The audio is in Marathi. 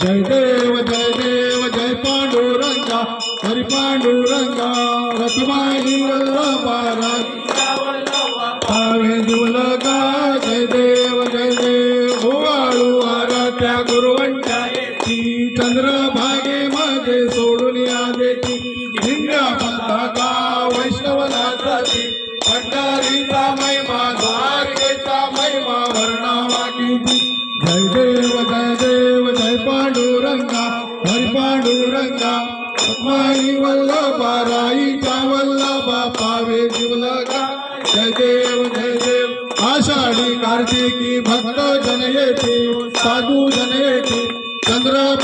जय देव जय देव जय पांडुरंगा हरी पांडुरंगा रखमाई वल्लभा जय देव जय देव ओवाळू आराध्या गुरुवंटा ती चंद्रभागे मध्ये सोडून देती लिंगा पंथाचा वैष्णवला जाती भंडारीचा महिमा द्वारकेचा महिमा वर्णावा किती हरी पांडुरंगा माई वल्लभा राईचा वल्लभा पावे जीवलगा जय देव जय देव. आषाढी कार्तिकी भक्त जन येते साधू जन येते चंद्र